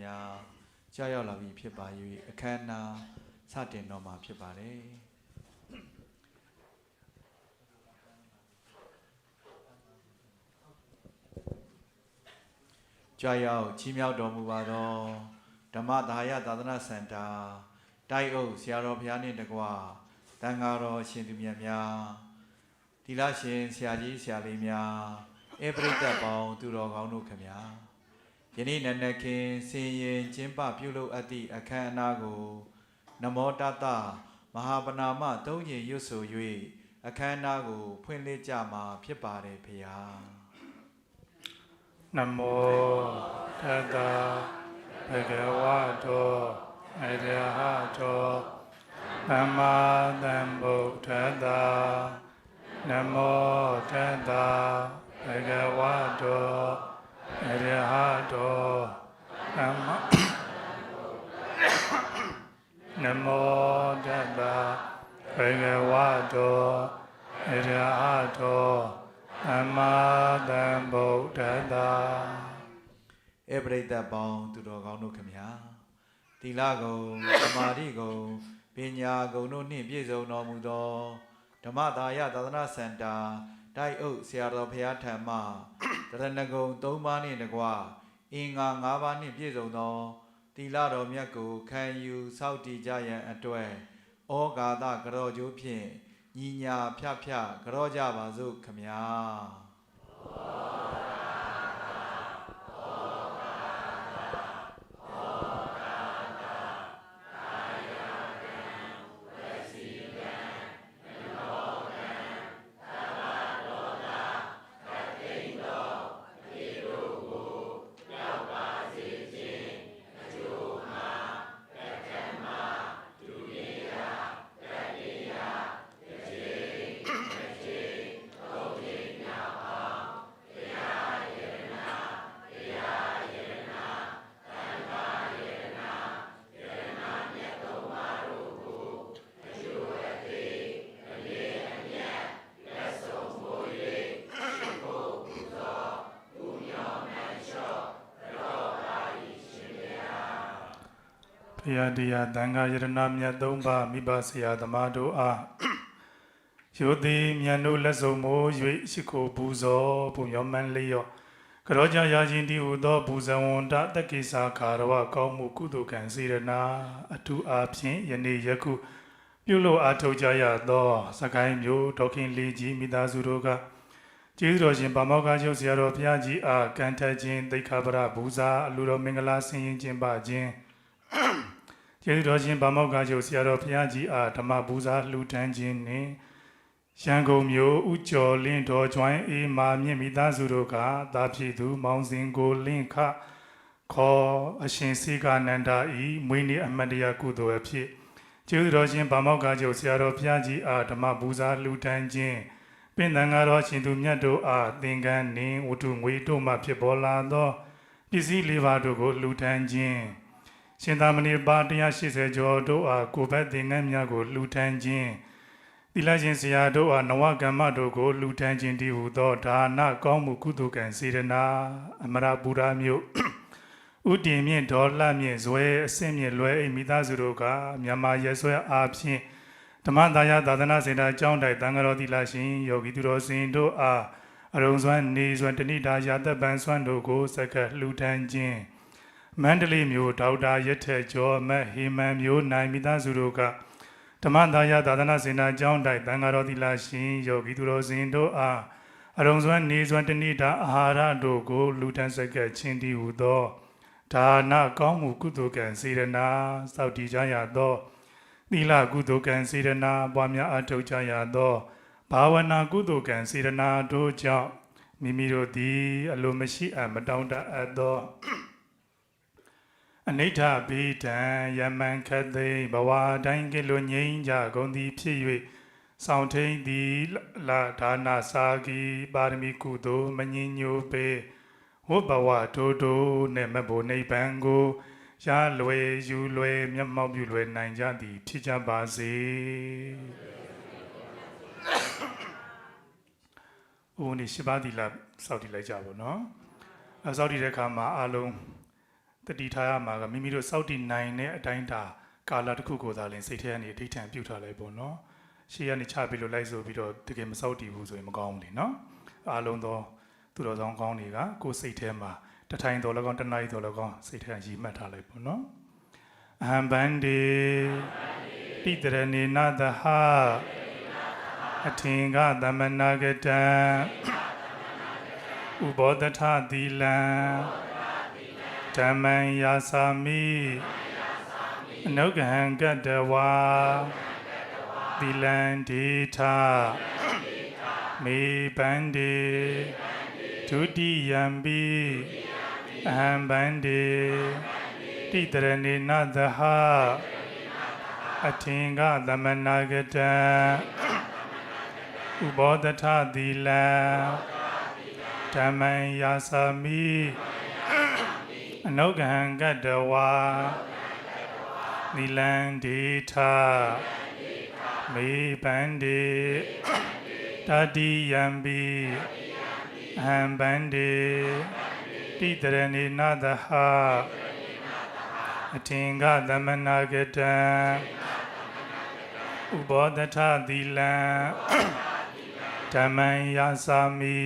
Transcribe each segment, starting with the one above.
များကြာရောက်လာပြီဖြစ်ပါ၍အခမ်းအနားစတင်တော့မှာဖြစ်ပါတယ်ကြာရောက်ချီးမြှောက်တော်မူပါသောဓမ္မဒါယသာသနာစင်တာတိုက်အုပ်ဆရာတော်ဘုရားနှင့်တကွတန်ဃာတော်ရှင်သူမြတ်များတိလရှင်ဆရာကြီးဆရာလေးများဧပရိသတ်ပေါင်းသူတော်ကောင်းတို့ခင်ဗျာ ယနေ့နန္ဒခင်စင်ရင်ကျင်းပပြုလုပ်အပ်သည့်အခမ်းအနားကိုနမောတတမဟာပနာမသုံးရင်ရွတ်ဆို၍အခမ်းအနားကို ဖွင့်လှစ်ကြမှာဖြစ်ပါတယ်ဖေဟာနမောတတဘဂဝတောအရဟတောသမ္မာသမ္ဗုဒ္ဓတ္တနမောတတဘဂဝတော အရဟတောသမ္မာနမောတတဘဂဝတောအရဟတောသမ္မာသမ္ဗုဒ္ဓတ္တဧပရိသတ်ပေါင်းသူတော်ကောင်းတို့ခင်ဗျာတိလကုံသမာဓိကုံပညာကုံတို့နှင့်ပြည့်စုံတော်မူသောဓမ္မဒါယသာသနာစင်တာ တိုက်အုပ်ဆရာတော်ဘုရားထံမှတရဏဂုံ၃ပါးနှင့်တကွအင်္ဂါ၅ပါးနှင့်ပြည့်စုံသောတိလတော်မြတ်ကိုခံယူစောင့်တည်ကြရန်အတွက်ဩဃာတကရောကျိုးဖြင့်ညီညာဖြဖြကြောကြပါစို့ခမညာ ရားတရားတန်ခါယရဏမြတ်သုံးပါးမိဘဆရာသမားတို့အားယောတိမြတ်တို့လက်စုံမိုး၍ရှိခိုးပူဇော်ပူညောမန်လျော့ကရောကြရာချင်းတည်ဟူသောပူဇံဝန္တတက္ကိစာခါရဝကောင်းမှုကုသိုလ်ကံစေရနာအထူးအားဖြင့်ယနေ့ယခုပြုလို့အားထုတ်ကြရသော စကိုင်းမျိုးဒေါခင်လေးကြီးမိသားစုတို့ကကျေးဇူးတော်ရှင်ဗမောက္ခချုပ်ဆရာတော်ဘုရားကြီးအားကံထက်ခြင်းသိက္ခာပရဘူဇာအလိုတော်မင်္ဂလာဆင်ရင်ခြင်းပါခြင်း ကျေးဇူးတော်ရှင်ဗမောက္ခချုပ်ဆရာတော်ဘုရားကြီးအားဓမ္မပူဇာလှူဒန်းခြင်းနှင့်ရန်ကုန်မြို့ဥကျော်လင်းတော်ကျွိုင်းအေးမာမြင့်မိသားစုတို့ကသာဖြစ်သူ မောင်စင်ကိုလင်းခခေါ်အရှင်စေကနန္ဒာဤမွေးနေ့အမတ်တရားကုသိုလ်အဖြစ်ကျေးဇူးတော်ရှင်ဗမောက္ခချုပ်ဆရာတော်ဘုရားကြီးအားဓမ္မပူဇာလှူဒန်းခြင်းပင်သံဃာတော်ရှင်သူမြတ်တို့အားသင်္ကန်းနှင့်ဝတ္ထုငွေတို့မှဖြစ်ပေါ်လာသောပစ္စည်းလေးပါးတို့ကိုလှူဒန်းခြင်း ရှင်သာမဏေပါ180ကျော်တို့အားကိုယ်ဘက်သင်္ကန်းများကိုလှူထမ်းခြင်းသီလရှင်ဆရာတို့အားနဝကမ္မတို့ကိုလှူထမ်းခြင်းတည်းဟူသောဒါနကောင်းမှုကုသိုလ်ကံစေရနာအမရပူရာမြို့ဥတည်မြင့်ဒေါ်လမြင့်ဇွဲအစင့်မြင့်လွယ်အိမ်မိသားစုတို့ကမြန်မာရဲဆွဲအားဖြင့်ဓမ္မဒါယသာသနာစင်တာကျောင်းတိုက်တန်ဃာတော်သီလရှင်ယောဂီသူတော်စင်တို့အားအရုံစွမ်းနေစွမ်းတဏိတာယာသက်ပန်စွမ်းတို့ကိုစက္ကလှူထမ်းခြင်း မန္တလေးမြို့ဒေါက်တာရထက်ကျော်အမတ်ဟေမန်မြို့နိုင်မိသားစုတို့ကဓမ္မဒါယသာသနာစင်တာကျောင်းတိုက်တန်ဃာတော်သီလရှင်ယောဂီသူတော်စင်တို့အားအရုံစွမ်းနေစွမ်းတဏိတာအာဟာရတို့ကို လူတန်းဆက်ကပ်ချင်းတည်ဟူသောဒါနကောင်းမှုကုသိုလ်ကံစေရနာစောင့်တည်ကြရသောသီလကုသိုလ်ကံစေရနာပွားများအထောက်ကြရသောဘာဝနာကုသိုလ်ကံစေရနာတို့ကြောင့်မိမိတို့သည် အလိုမရှိအပ်မတောင်းတအပ်သော အနိဋ္ဌဘိဒံယမံခတ်သိဘဝတိုင်းကလွငိမ့်ကြကုန်သည်ဖြစ်၍ဆောင်ထိန်သည်လာဒါနာစာကီပါရမီကုသိုလ်မငင်းညိုပေဝဘဝတိုးတိုးနဲ့မဘုံနိဗ္ဗာန်ကိုရလွယ်ယူလွယ်မျက်မှောက်ပြုလွယ်နိုင်ကြသည်ဖြစ်ကြပါစေ။ဦးနေရှိပါသည်လားစောက်တည်လိုက်ကြပါတော့နော်။အစောက်တည်တဲ့အခါမှာအလုံး တတိထားရမှာကမိမိတို့စောက်တည်နိုင်တဲ့အတိုင်းတာကာလတစ်ခုကိုသာလင်စိတ်ထဲကနေအဋိဌံပြုထားလိုက်ပေါ့နော်ရှေ့ကနေချပြီးလို့လိုက်ဆိုပြီးတော့တကယ်မစောက်တည်ဘူးဆိုရင်မကောင်းဘူးလေနော်အားလုံးသောသူတော်ဆောင်ကောင်းတွေကကိုယ်စိတ်ထဲမှာတစ်ထိုင်တော်လည်းကောင်းတစ်နိုင်တော်လည်းကောင်းစိတ်ထဲရည်မှတ်ထားလိုက်ပေါ့နော်အဟံဗန္ဒီတိတရဏေနသဟအထင်ကသမနာကတံဥဘောဒထသီလံ ဓမ္မံယာစာမိအနုဂဟံကတဝါသီလံဒေထမေပန္တိဒုတိယံပိအဟံဗန္တိတိတရဏေနသဟအထင်ကသမနာကတံဥဘောဒထသီလံဓမ္မံယာစာမိ အနုဂဟံကတဝါသီလံဒေထမေပန္တိတတိယံပိအဟံဗန္တိတိတရဏေနသဟအထင်ကသမနာကတံဥဘောဒထသီလံဓမ္မံယာစာမိ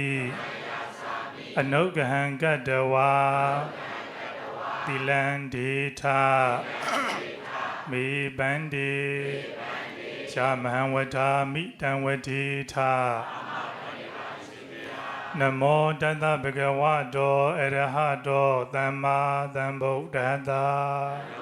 အနုဂဟံကတဝါ သီလံဒေထမေပန္တိရှာမဟံဝထာမိတံဝတိထနမောတတဗုဒ္ဓဝါတောအရဟတောသမ္မာသမ္ဗုဒ္ဓတ္တ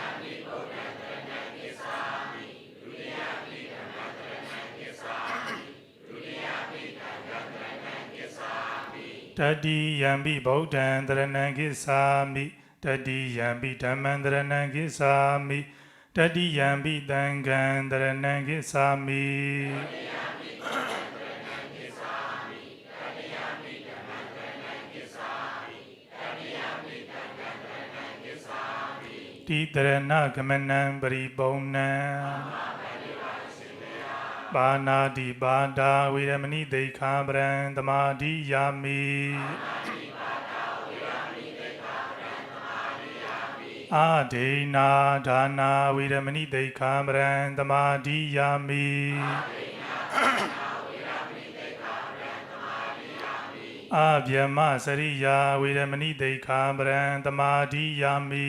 တိယံပိဗုဒ္ဓံတရဏံကိသာမိတတိယံပိဓမ္မံတရဏံကိသာမိတတိယံပိသံဃံတရဏံကိသာမိတိတရဏဂမနံပရိပုံဏံ ပါဏာတိပါဒာဝေရမဏိဒိဋ္ဌာပရံသမာဓိယာမိအာဒိနာဒါနာဝေရမဏိဒိဋ္ဌာပရံသမာဓိယာမိအာဗျမစရိယာဝေရမဏိဒိဋ္ဌာပရံသမာဓိယာမိ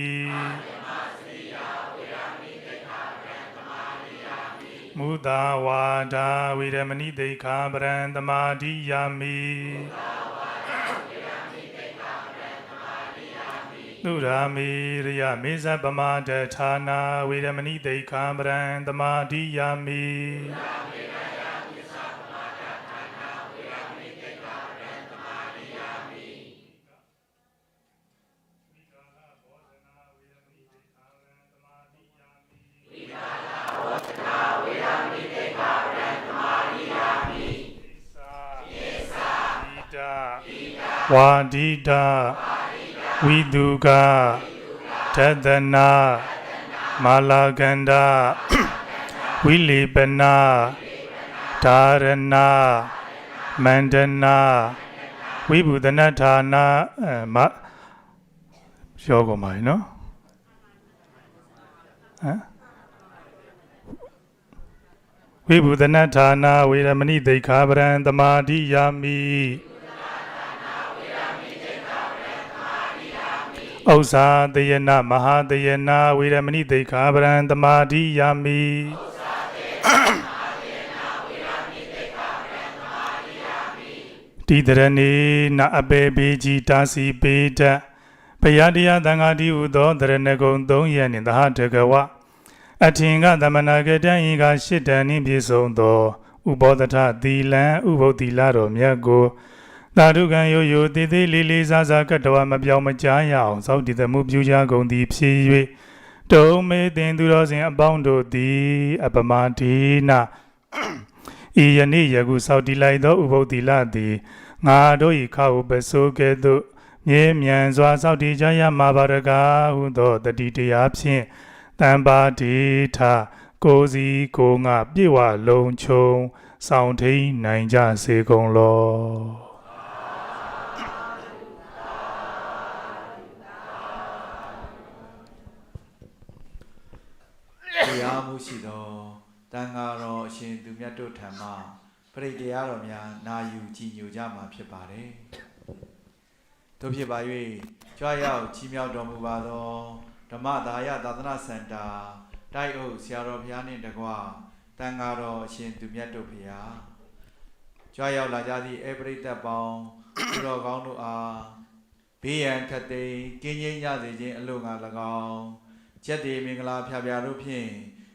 မုသာဝါဒာဝေရမဏိဒိဋ္ဌာပရံသမာဓိယာမိသုရာမေရိယမေဇပမာဒဌာနာဝေရမဏိဒိဋ္ဌာပရံသမာဓိယာမိ ဝါဒိတာဝိတုကသတ္တနာမာလာကန္ဒဝိလေပနာဓာရဏမန္တနာဝိဘူဒနာဌာနာအဲမပြောကုန်ပါ යි နော်ဟမ်ဝိဘူဒနာဌာနာဝေရမဏိဒိဋ္ဌာပရံသမာဓိယာမိ ဥ္စာတယနာမဟာတယနာဝေရမဏိဒိဋ္ဌာပရံသမာဓိယာမိတိတရဏေနအပေပေကြီးတာစီပေတဘုရားတရားသံဃာတိဟုသောတရဏဂုံ3ရက်နှင့်သဟတကဝအထင်ကသမဏဂတံဤကရှစ်တန်နှင့်ပြည့်စုံသော ဥပောဒထသီလံဥပုသ္တိလတော်မြတ်ကို သာဓုကံယိုယိုတည်သေးလေးလေးစားစားကတ္တဝမပြောင်းမကြားရအောင်စောင့်တည်သမှုပြုကြကုန်သည်ဖြစ်၍တုံးမေတင်သူတော်စင်အပေါင်းတို့သည်အပမတိနာဤယနေ့ယခုစောင့်တည်လိုက်သောဥပုသ္တိလသည်ငါတို့၏ခါဟုပစိုးကဲ့သို့မြဲမြံစွာစောင့်တည်ကြရမှာပါရကားဟုသောတတိတရားဖြင့်တံပါတိထကိုယ်စီကိုယ်ငါပြေဝလုံးချုံဆောင်ထိန်နိုင်ကြစေကုန်လော တရားမှုရှိသော တန်ဃာတော်အရှင်သူမြတ်တို့ထံမှပရိတရားတော်များနာယူကြည်ညိုကြမှာဖြစ်ပါတယ်တို့ဖြစ်ပါ၍ကြွားရောက်ချီးမြှောက်တော်မူပါသောဓမ္မဒါယသာသနာစင်တာတိုက်အုပ်ဆရာတော်ဘုရားနှင့်တကွတန်ဃာတော်အရှင်သူမြတ်တို့ဘုရားကြွားရောက်လာကြသည့်အပရိသတ်ပေါင်းသူတော်ကောင်းတို့အားဘေးရန်ခတ်သိမ်းကင်းငြိမ်းကြစေခြင်းအလို့ငါ၎င်းချက်တည်မင်္ဂလာဖျားဖျားတို့ဖြင့်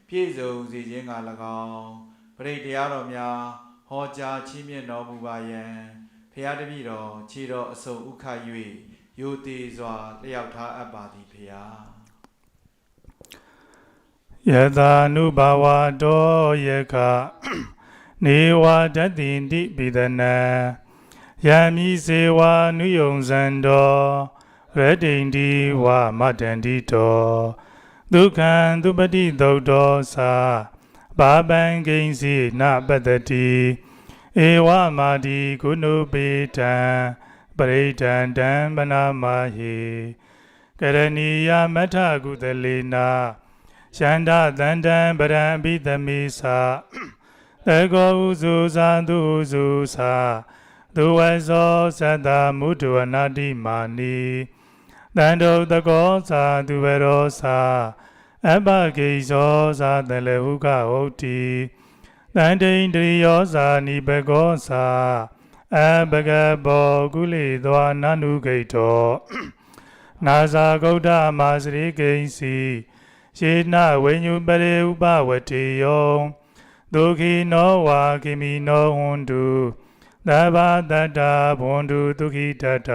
ပြည့်စုံစေခြင်းက၎င်းပရိတရားတော်များဟောကြားချီးမြှင့်တော်မူပါယံဖျားတပည့်တော်ခြေတော်အစုံဥခတ်၍ယိုတည်စွာလျှောက်ထားအပ်ပါသည်ဖျားယသာနုဘာဝတောယခနေဝတတ္တိတိပိဒနာယမိစေဝနုယုံဇံတောရတ္တိန္တိဝမတ္တန္တိတော ဒုက္ခံသူပတိသုတ်တောသာဘာပံကိဉ္စီနပတ္တတိဧဝမာတိကုဏုပေတံပရိဒံတံဗနာမဟိကရဏီယမထကုသလေနာရှန္ဒတန္တံပရံပိသမိသာသကောဥစုသာသူဥစုသာသူဝဇောသတ္တမုဒ္ဒဝနာတိမာနီ တန္တုတကောသာသူဝရောသာအပဂိဇောသာတလေဟုကဟုတ်တိတန္တိန္ဒရိယောသာနိဘဂောသာအဘဂဘောကုလေသောနန္ဒုဂိတောနာဇာဂௌဒမာစရိကိဉ္စီယေနဝိညုပရေဥပဝတိယောဒုခိနောဝါကိမိနောဟွန်တုသဗ္ဗတတ္တဘွန်တုဒုခိတတ္တ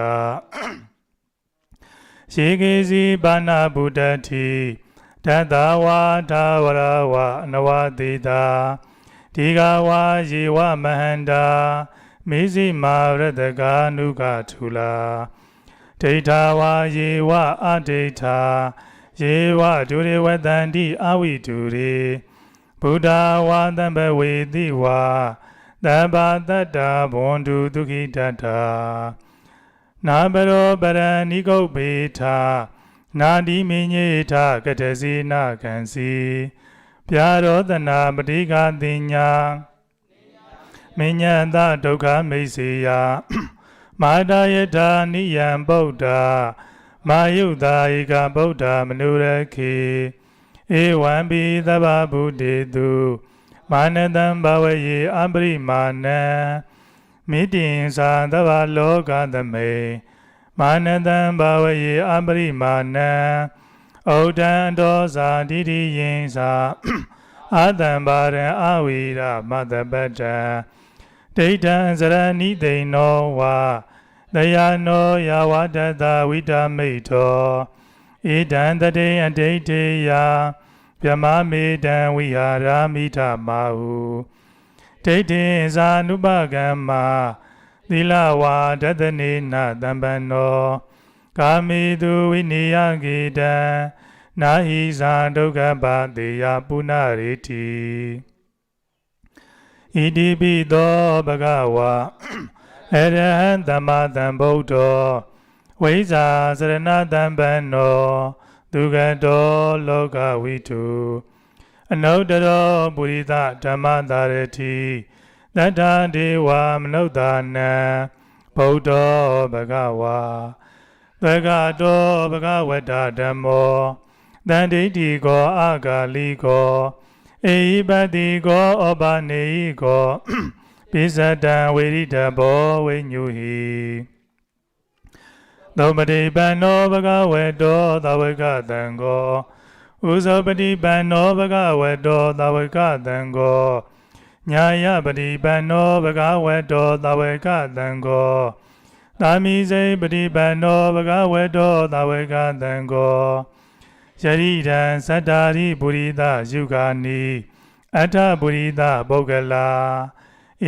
ရှေကေစီပါဏဗုဒ္ဓတိတတဝါသာဝရဝအနဝတိတာဒီဃဝါယေဝမဟန္တာမေဇိမာရတကာနုကထူလာဒိဋ္ဌာဝါယေဝအဒိဋ္ဌာယေဝဒုရေဝတန္တိအဝိတုရေဗုဒ္ဓဝါတံဘဝေတိဝါသဗ္ဗတတ္တဘွန်တုဒုခိတတ္တာ နာဘရောပရဏိကုတ်ပေထာနာတိမင်းညေထကတစီနာခံစီပြာရောတနာပတိကတိညာမဉ္ဇန္တဒုက္ခမိတ်စေယမာတာယထာနိယံဗုဒ္ဓမာယုသာဧကဗုဒ္ဓမနုရခေဧဝံပိသဗ္ဗဗုတေတုမာနတံဘဝယေအပရိမာဏံ မိတိင်္စာသဗ္ဗလောကသမေမာနတံဘဝယေအပရိမာဏံဩဒံတောဇာတိတိယင်္စာအာတံပါရံအဝိရမတပတ္တံဒိဋ္ဌံစရဏိသိဏောဝါတယာနောယာဝတ္တဝိတမိတ်တောဣဒံတတေအတိတ်တေယဗြဟ္မမေတံဝိဟာရာမိထမဟု ဒိဋ္ဌိဇာနုပကမ္မာသီလဝါဒတနေနတံပန္နောကာမိတုဝိနိယဂေတံနာဟိဇာဒုက္ခပါတေယပုဏ္ဏရေတိဣတိပိသောဘဂဝါအရဟံသမ္မာသမ္ဗုဒ္ဓောဝိဇာစရဏတံပန္နောဒုက္ကတောလောကဝိတု အနုတ္တရောပုရိသဓမ္မတာရတိတတ္ထာဒေဝမနုဿာနံဗုဒ္ဓောဘဂဝါသက္ကတောဘဂဝတ္တဓမ္မောတန်ဒိဋ္ဌိကောအာဂါလိကောအေဟိပတိကောဩဘာနေဟိကောပိဇတံဝေရိတဘောဝိညုဟိသောပတိပန္နောဘဂဝေတောသဝကတံကို ဥဇောပတိပန္နောဘဂဝေတောသဝကတံကိုညာယပတိပန္နောဘဂဝေတောသဝကတံကိုသာမိစေပတိပန္နောဘဂဝေတောသဝကတံကိုယရိဒံသတ္တာရိပုရိသယုဂာနိအထပုရိသပုဂ္ဂလာ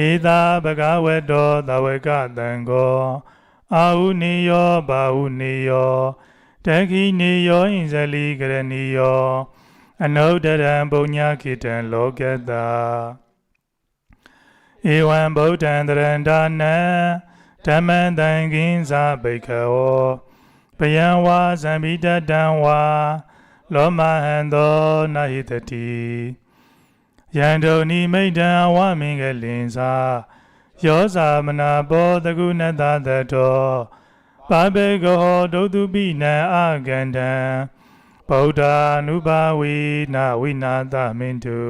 ဧသာဘဂဝေတောသဝကတံကိုအာဟုနေယောဘာဟုနေယော တခိနေယောဣဇလိကရဏီယောအနုတ္တရံပုညခိတံလောကတ္ဧဝံဗုဒ္ဓံတရန္တာနံဓမ္မံတံကိဉ္စာဘိက္ခဝောပယံဝါဇံပိတတံဝါလောမဟံသောနာဟိတတိယန္တုန်ိမိတ်တံအဝမင်္ဂလင်္စာယောဇာမနာဘောတကုဏတတတော ပါဘေကောဒုတုပိနံအာဂန္တံဗုဒ္ဓ ानु ဘာဝေနဝိနာသမင်တု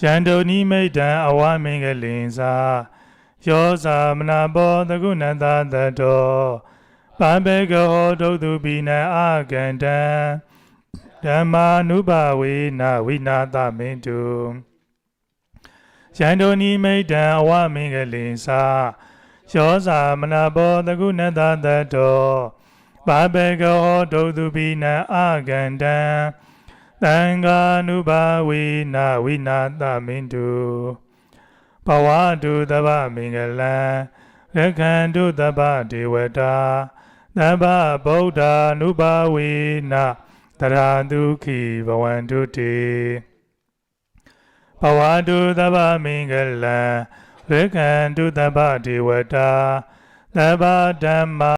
ယန္တုန်ိမိတ်တံအဝမင်္ဂလင်္စာယောဇာမနာဘောတကုဏတတတောပါဘေကောဒုတုပိနံအာဂန္တံဓမ္မာနုဘာဝေနဝိနာသမင်တုယန္တုန်ိမိတ်တံအဝမင်္ဂလင်္စာ ယောဇာမနာဘောတကုဏတတတောဘာဘေကောဒုတုပိနံအာဂန္တံသံဃာနုဘာဝေနဝိနာသမင်တုဘဝတုတဗ္ဗမင်္ဂလံရက္ခန္တုတဗ္ဗဒေဝတာသဗ္ဗဗုဒ္ဓ ानु ဘာဝေနတရာဒုခိဘဝန္တုတေဘဝတုတဗ္ဗမင်္ဂလံ ရက္ခန္တုတဗ္ဗဒေဝတာသဗ္ဗဓမ္မာ